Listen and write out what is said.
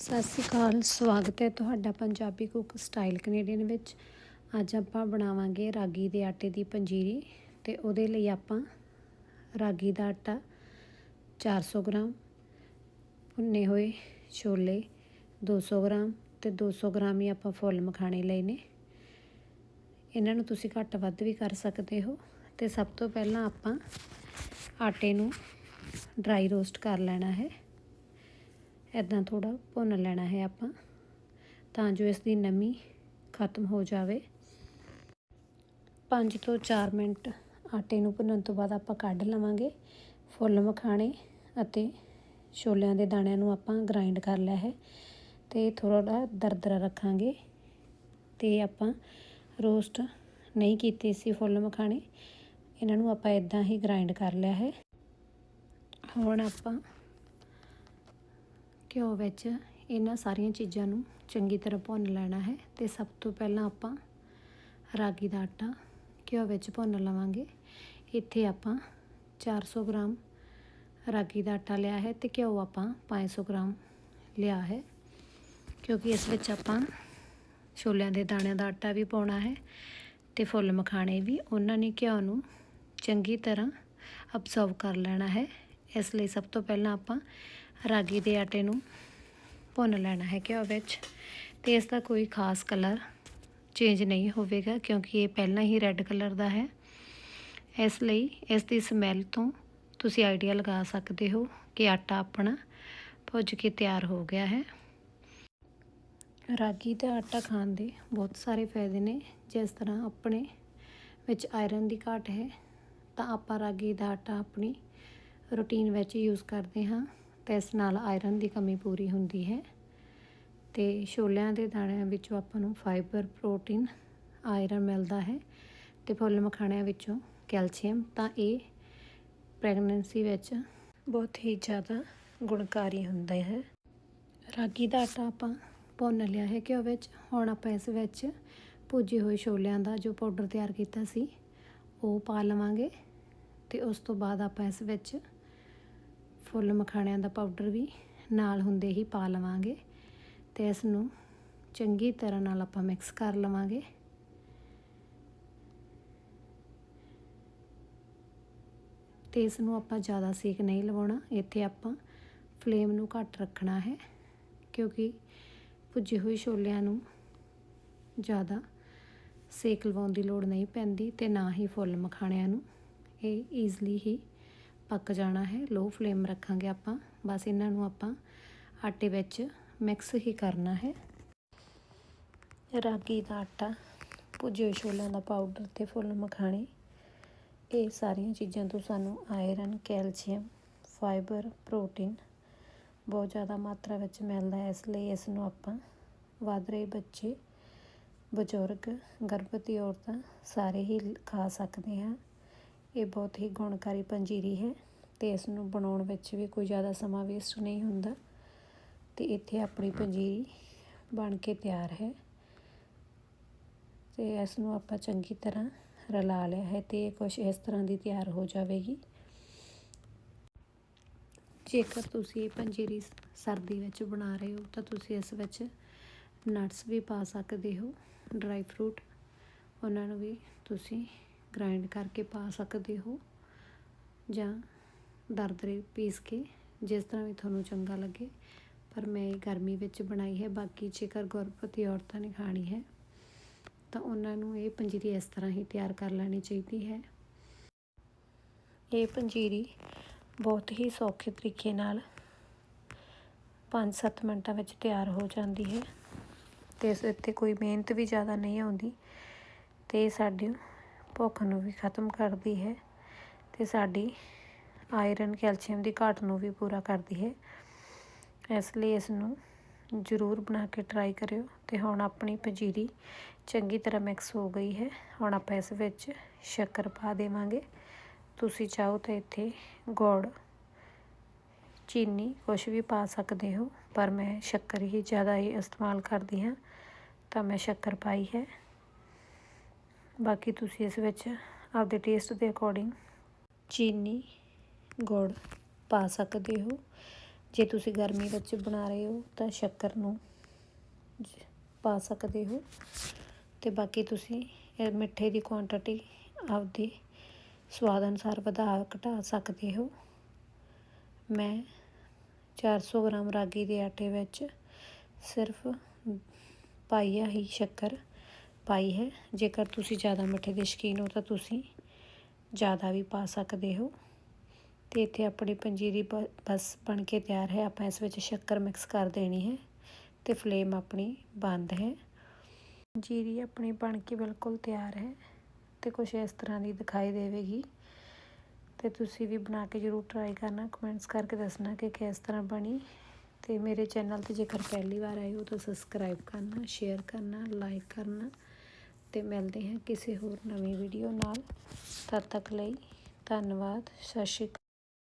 ਸਤਿ ਸ਼੍ਰੀ ਅਕਾਲ, ਸਵਾਗਤ ਹੈ ਤੁਹਾਡਾ ਪੰਜਾਬੀ ਕੁੱਕ ਸਟਾਈਲ ਕੈਨੇਡੀਅਨ ਵਿੱਚ। ਅੱਜ ਆਪਾਂ ਬਣਾਵਾਂਗੇ ਰਾਗੀ ਦੇ ਆਟੇ ਦੀ ਪੰਜੀਰੀ ਤੇ ਉਹਦੇ ਲਈ ਆਪਾਂ ਰਾਗੀ ਦਾ ਆਟਾ 400 ਗ੍ਰਾਮ, ਭੁੰਨੇ ਹੋਏ ਛੋਲੇ 200 ਗ੍ਰਾਮ ਤੇ 200 ਗ੍ਰਾਮ ਹੀ ਆਪਾਂ ਫੁੱਲ ਮਖਾਣੇ ਲਏ ਨੇ। ਇਹਨਾਂ ਨੂੰ ਤੁਸੀਂ ਘੱਟ ਵੱਧ ਵੀ ਕਰ ਸਕਦੇ ਹੋ ਤੇ ਸਭ ਤੋਂ ਪਹਿਲਾਂ ਆਪਾਂ ਆਟੇ ਨੂੰ ਡਰਾਈ ਰੋਸਟ ਕਰ ਲੈਣਾ ਹੈ। ਇਦਾਂ ਥੋੜਾ ਭੁੰਨ ਲੈਣਾ ਹੈ ਆਪਾਂ, ਤਾਂ ਜੋ ਇਸ ਦੀ ਨਮੀ ਖਤਮ ਹੋ ਜਾਵੇ। 5 ਤੋਂ 4 ਮਿੰਟ ਆਟੇ ਨੂੰ ਭੁੰਨਣ ਤੋਂ ਬਾਅਦ ਆਪਾਂ ਕੱਢ ਲਵਾਂਗੇ ਫੁੱਲ ਮਖਾਣੇ ਅਤੇ ਛੋਲਿਆਂ ਦੇ ਦਾਣਿਆਂ ਨੂੰ ਆਪਾਂ ਗ੍ਰਾਈਂਡ ਕਰ ਲਿਆ ਹੈ ਤੇ ਥੋੜਾ ਦਰਦਰਾ ਰੱਖਾਂਗੇ ਤੇ ਆਪਾਂ ਰੋਸਟ ਨਹੀਂ ਕੀਤੇ ਸੀ ਫੁੱਲ ਮਖਾਣੇ, ਇਹਨਾਂ ਨੂੰ ਆਪਾਂ ਇਦਾਂ ਹੀ ਗ੍ਰਾਈਂਡ ਕਰ ਲਿਆ ਹੈ। ਹੁਣ ਆਪਾਂ ਘਿਓ ਵਿੱਚ ਇਹਨਾਂ ਸਾਰੀਆਂ ਚੀਜ਼ਾਂ ਨੂੰ ਚੰਗੀ ਤਰ੍ਹਾਂ ਭੁੰਨ ਲੈਣਾ ਹੈ ਤੇ ਸਭ ਤੋਂ ਪਹਿਲਾਂ ਆਪਾਂ ਰਾਗੀ ਦਾ ਆਟਾ ਘਿਓ ਵਿੱਚ ਭੁੰਨ ਲਵਾਂਗੇ। ਇੱਥੇ ਆਪਾਂ 400 ਗ੍ਰਾਮ ਰਾਗੀ ਦਾ ਆਟਾ ਲਿਆ ਹੈ ਤੇ ਘਿਓ ਆਪਾਂ 500 ਗ੍ਰਾਮ ਲਿਆ ਹੈ। ਕਿਉਂਕਿ ਇਸ ਵਿੱਚ ਆਪਾਂ ਛੋਲਿਆਂ ਦੇ ਦਾਣਿਆਂ ਦਾ ਆਟਾ ਵੀ ਪਾਉਣਾ ਹੈ ਤੇ ਫੁੱਲ ਮਖਾਣੇ ਵੀ ਉਹਨਾਂ ਨੇ ਘਿਓ ਨੂੰ ਚੰਗੀ ਤਰ੍ਹਾਂ ਅਬਜ਼ਰਵ ਕਰ ਲੈਣਾ ਹੈ। ਇਸ ਲਈ ਸਭ ਤੋਂ ਪਹਿਲਾਂ ਆਪਾਂ ਰਾਗੀ ਦੇ ਆਟੇ ਨੂੰ ਭੁੰਨ ਲੈਣਾ ਹੈ ਘਿਓ ਵਿੱਚ ਤੇ ਇਸ ਦਾ ਕੋਈ ਖਾਸ ਕਲਰ ਚੇਂਜ ਨਹੀਂ ਹੋਵੇਗਾ ਕਿਉਂਕਿ ਇਹ ਪਹਿਲਾਂ ਹੀ ਰੈੱਡ ਕਲਰ ਦਾ ਹੈ। ਇਸ ਲਈ ਇਸ ਦੀ ਸਮੈਲ ਤੋਂ ਤੁਸੀਂ ਆਈਡੀਆ ਲਗਾ ਸਕਦੇ ਹੋ ਕਿ ਆਟਾ ਆਪਣਾ ਭੁੱਜ ਕੇ ਤਿਆਰ ਹੋ ਗਿਆ ਹੈ। ਰਾਗੀ ਦਾ ਆਟਾ ਖਾਣ ਦੇ ਬਹੁਤ ਸਾਰੇ ਫਾਇਦੇ ਨੇ। ਜਿਸ ਤਰ੍ਹਾਂ ਆਪਣੇ ਵਿੱਚ ਆਇਰਨ ਦੀ ਘਾਟ ਹੈ ਤਾਂ ਆਪਾਂ ਰਾਗੀ ਦਾ ਆਟਾ ਆਪਣੀ ਰੂਟੀਨ ਵਿੱਚ ਯੂਜ਼ ਕਰਦੇ ਹਾਂ। ਤੇ ਇਸ ਨਾਲ ਆਇਰਨ ਦੀ ਕਮੀ ਪੂਰੀ ਹੁੰਦੀ ਹੈ ਤੇ ਛੋਲਿਆਂ ਦੇ ਦਾਣਿਆਂ ਵਿੱਚੋਂ ਆਪਾਂ ਨੂੰ ਫਾਈਬਰ ਪ੍ਰੋਟੀਨ ਆਇਰਨ ਮਿਲਦਾ ਹੈ ਤੇ ਫੁੱਲ ਮਖਾਣਿਆਂ ਵਿੱਚੋਂ ਕੈਲਸ਼ੀਅਮ, ਤਾਂ ਇਹ ਪ੍ਰੈਗਨੈਂਸੀ ਵਿੱਚ ਬਹੁਤ ਹੀ ਜ਼ਿਆਦਾ ਗੁਣਕਾਰੀ ਹੁੰਦਾ ਹੈ। ਰਾਗੀ ਦਾ ਆਟਾ ਆਪਾਂ ਭੁੰਨ ਲਿਆ ਹੈ ਘਿਓ ਵਿੱਚ। ਹੁਣ ਆਪਾਂ ਇਸ ਵਿੱਚ ਭੁੱਜੇ ਹੋਏ ਛੋਲਿਆਂ ਦਾ ਜੋ ਪਾਊਡਰ ਤਿਆਰ ਕੀਤਾ ਸੀ, ਉਹ ਪਾ ਲਵਾਂਗੇ ਤੇ ਉਸ ਤੋਂ ਬਾਅਦ ਆਪਾਂ ਇਸ ਵਿੱਚ ਫੁੱਲ ਮਖਾਣਿਆਂ ਦਾ ਪਾਊਡਰ ਵੀ ਨਾਲ ਹੁੰਦੇ ਹੀ ਪਾ ਲਵਾਂਗੇ ਤੇ ਇਸ ਨੂੰ ਚੰਗੀ ਤਰ੍ਹਾਂ ਨਾਲ ਆਪਾਂ ਮਿਕਸ ਕਰ ਲਵਾਂਗੇ। ਤੇ ਇਸ ਨੂੰ ਆਪਾਂ ਜ਼ਿਆਦਾ ਸੇਕ ਨਹੀਂ ਲਵਾਉਣਾ, ਇੱਥੇ ਆਪਾਂ ਫਲੇਮ ਨੂੰ ਘੱਟ ਰੱਖਣਾ ਹੈ, ਕਿਉਂਕਿ ਭੁੱਜੇ ਹੋਏ ਛੋਲਿਆਂ ਨੂੰ ਜ਼ਿਆਦਾ ਸੇਕ ਲਵਾਉਣ ਦੀ ਲੋੜ ਨਹੀਂ ਪੈਂਦੀ ਤੇ ਨਾ ਹੀ ਫੁੱਲ ਮਖਾਣਿਆਂ ਨੂੰ, ਇਹ ਈਜ਼ਲੀ ਹੀ ਪੱਕ ਜਾਣਾ ਹੈ ਲੋ ਫਲੇਮ ਰੱਖਾਂਗੇ ਆਪਾਂ। ਬਸ ਇਹਨਾਂ ਨੂੰ ਆਪਾਂ ਆਟੇ ਵਿੱਚ ਮਿਕਸ ਹੀ ਕਰਨਾ ਹੈ। ਰਾਗੀ ਦਾ ਆਟਾ, ਭੁੱਜੇ ਹੋਏ ਛੋਲਿਆਂ ਦਾ ਪਾਊਡਰ ਤੇ ਫੁੱਲ ਮਖਾਣੇ। ਇਹ ਸਾਰੀਆਂ ਚੀਜ਼ਾਂ ਤੋਂ ਸਾਨੂੰ ਆਇਰਨ ਕੈਲਸ਼ੀਅਮ ਫਾਈਬਰ ਪ੍ਰੋਟੀਨ ਬਹੁਤ ਜ਼ਿਆਦਾ ਮਾਤਰਾ ਵਿੱਚ ਮਿਲਦਾ ਹੈ। ਇਸ ਲਈ ਇਸ ਨੂੰ ਆਪਾਂ ਵੱਧ ਰਹੇ ਬੱਚੇ, ਬਜ਼ੁਰਗ, ਗਰਭਵਤੀ ਔਰਤਾਂ ਸਾਰੇ ਹੀ ਖਾ ਸਕਦੇ ਹਾਂ। ਇਹ ਬਹੁਤ ਹੀ ਗੁਣਕਾਰੀ ਪੰਜੀਰੀ ਹੈ ਤੇ ਇਸ ਨੂੰ ਬਣਾਉਣ ਵਿੱਚ ਵੀ ਕੋਈ ਜ਼ਿਆਦਾ ਸਮਾਂ ਵੇਸਟ ਨਹੀਂ ਹੁੰਦਾ ਤੇ ਇੱਥੇ ਆਪਣੀ ਪੰਜੀਰੀ ਬਣ ਕੇ ਤਿਆਰ ਹੈ ਤੇ ਇਸ ਨੂੰ ਆਪਾਂ ਚੰਗੀ ਤਰ੍ਹਾਂ ਰਲਾ ਲਿਆ ਹੈ ਤੇ ਇਹ ਕੁਝ ਇਸ ਤਰ੍ਹਾਂ ਦੀ ਤਿਆਰ ਹੋ ਜਾਵੇਗੀ। ਜੇਕਰ ਤੁਸੀਂ ਇਹ ਪੰਜੀਰੀ ਸਰਦੀ ਵਿੱਚ ਬਣਾ ਰਹੇ ਹੋ ਤਾਂ ਤੁਸੀਂ ਇਸ ਵਿੱਚ ਨਟਸ ਵੀ ਪਾ ਸਕਦੇ ਹੋ ਡਰਾਈ ਫਰੂਟ ਉਹਨਾਂ ਨੂੰ ਵੀ ਤੁਸੀਂ ਗ੍ਰਾਈਂਡ ਕਰਕੇ ਪਾ ਸਕਦੇ ਹੋ ਜਾਂ ਦਰਦਰੇ ਪੀਸ ਕੇ, ਜਿਸ ਤਰ੍ਹਾਂ ਵੀ ਤੁਹਾਨੂੰ ਚੰਗਾ ਲੱਗੇ। ਪਰ ਮੈਂ ਇਹ ਗਰਮੀ ਵਿੱਚ ਬਣਾਈ ਹੈ, ਬਾਕੀ ਜੇਕਰ ਗਰਭਵਤੀ ਔਰਤਾਂ ਨੇ ਖਾਣੀ ਹੈ, ਤਾਂ ਉਹਨਾਂ ਨੂੰ ਇਹ ਪੰਜੀਰੀ ਇਸ ਤਰ੍ਹਾਂ ਹੀ ਤਿਆਰ ਕਰ ਲੈਣੀ ਚਾਹੀਦੀ ਹੈ। ਇਹ ਪੰਜੀਰੀ ਬਹੁਤ ਹੀ ਸੌਖੇ ਤਰੀਕੇ ਨਾਲ 5-7 ਮਿੰਟਾਂ ਵਿੱਚ ਤਿਆਰ ਹੋ ਜਾਂਦੀ ਹੈ ਤੇ ਇਸ ਉੱਤੇ ਕੋਈ ਮਿਹਨਤ ਵੀ ਜ਼ਿਆਦਾ ਨਹੀਂ ਆਉਂਦੀ ਤੇ ਸਾਡੇ ਭੁੱਖ ਨੂੰ ਵੀ ਖਤਮ ਕਰਦੀ ਹੈ ਤੇ ਸਾਡੀ ਆਇਰਨ ਕੈਲਸ਼ੀਅਮ ਦੀ ਘਾਟ ਨੂੰ ਵੀ ਪੂਰਾ ਕਰਦੀ ਹੈ। ਇਸ ਲਈ ਇਸ ਨੂੰ ਜ਼ਰੂਰ ਬਣਾ ਕੇ ਟਰਾਈ ਕਰਿਓ ਤੇ ਹੁਣ ਆਪਣੀ ਪੰਜੀਰੀ ਚੰਗੀ ਤਰ੍ਹਾਂ ਮਿਕਸ ਹੋ ਗਈ ਹੈ। ਹੁਣ ਆਪਾਂ ਇਸ ਵਿੱਚ ਸ਼ੱਕਰ ਪਾ ਦੇਵਾਂਗੇ। ਤੁਸੀਂ ਚਾਹੋ ਤਾਂ ਇੱਥੇ ਗੁੜ, ਚੀਨੀ ਕੁਝ ਵੀ ਪਾ ਸਕਦੇ ਹੋ, ਪਰ ਮੈਂ ਸ਼ੱਕਰ ਹੀ ਜ਼ਿਆਦਾ ਹੀ ਇਸਤੇਮਾਲ ਕਰਦੀ ਹਾਂ ਤਾਂ ਮੈਂ ਸ਼ੱਕਰ ਪਾਈ ਹੈ। ਬਾਕੀ ਤੁਸੀਂ ਇਸ ਵਿੱਚ ਆਪਦੇ ਟੇਸਟ ਦੇ ਅਕੋਰਡਿੰਗ ਚੀਨੀ, ਗੁੜ ਪਾ ਸਕਦੇ ਹੋ। ਜੇ ਤੁਸੀਂ ਗਰਮੀ ਵਿੱਚ ਬਣਾ ਰਹੇ ਹੋ ਤਾਂ ਸ਼ੱਕਰ ਨੂੰ ਪਾ ਸਕਦੇ ਹੋ। ਤੇ ਬਾਕੀ ਤੁਸੀਂ ਇਹ ਮਿੱਠੇ ਦੀ ਕੁਆਂਟੀਟੀ ਆਪਦੇ ਸਵਾਦ ਅਨੁਸਾਰ ਵਧਾ ਘਟਾ ਸਕਦੇ ਹੋ। ਮੈਂ 400 ਗ੍ਰਾਮ ਰਾਗੀ ਦੇ ਆਟੇ ਵਿੱਚ ਸਿਰਫ ਪਾਈਆ ਹੀ ਸ਼ੱਕਰ। ਪਾਈ ਹੈ। ਜੇਕਰ ਤੁਸੀਂ ਜ਼ਿਆਦਾ ਮਿੱਠੇ ਦੇ ਸ਼ੌਕੀਨ ਹੋ ਤਾਂ ਤੁਸੀਂ ਜ਼ਿਆਦਾ ਵੀ ਪਾ ਸਕਦੇ ਹੋ। ਤੇ ਇੱਥੇ ਆਪਣੀ ਪੰਜੀਰੀ ਬ- ਬਸ ਬਣ ਕੇ ਤਿਆਰ ਹੈ। ਆਪਾਂ ਇਸ ਵਿੱਚ ਸ਼ੱਕਰ ਮਿਕਸ ਕਰ ਦੇਣੀ ਹੈ ਤੇ ਫਲੇਮ ਆਪਣੀ ਬੰਦ ਹੈ। ਜੀਰੀ ਆਪਣੀ ਬਣ ਕੇ ਬਿਲਕੁਲ ਤਿਆਰ ਹੈ ਤੇ ਕੁਝ ਇਸ ਤਰ੍ਹਾਂ ਦੀ ਦਿਖਾਈ ਦੇਵੇਗੀ। ਤੇ ਤੁਸੀਂ ਵੀ ਬਣਾ ਕੇ ਜ਼ਰੂਰ ਟਰਾਈ ਕਰਨਾ। ਕਮੈਂਟਸ ਕਰਕੇ ਦੱਸਣਾ ਕਿ ਕਿਸ ਤਰ੍ਹਾਂ ਬਣੀ। ਤੇ ਮੇਰੇ ਚੈਨਲ ਤੇ ਜੇਕਰ ਪਹਿਲੀ ਵਾਰ ਆਏ ਹੋ ਤਾਂ ਸਬਸਕ੍ਰਾਈਬ ਕਰਨਾ ਸ਼ੇਅਰ ਕਰਨਾ ਲਾਈਕ ਕਰਨਾ। ਤੇ ਮਿਲਦੇ ਹਾਂ ਕਿਸੇ ਹੋਰ ਨਵੀਂ ਵੀਡੀਓ ਨਾਲ। ਤਦ ਤੱਕ ਲਈ ਧੰਨਵਾਦ। ਸਤਿ ਸ਼੍ਰੀ ਅਕਾਲ।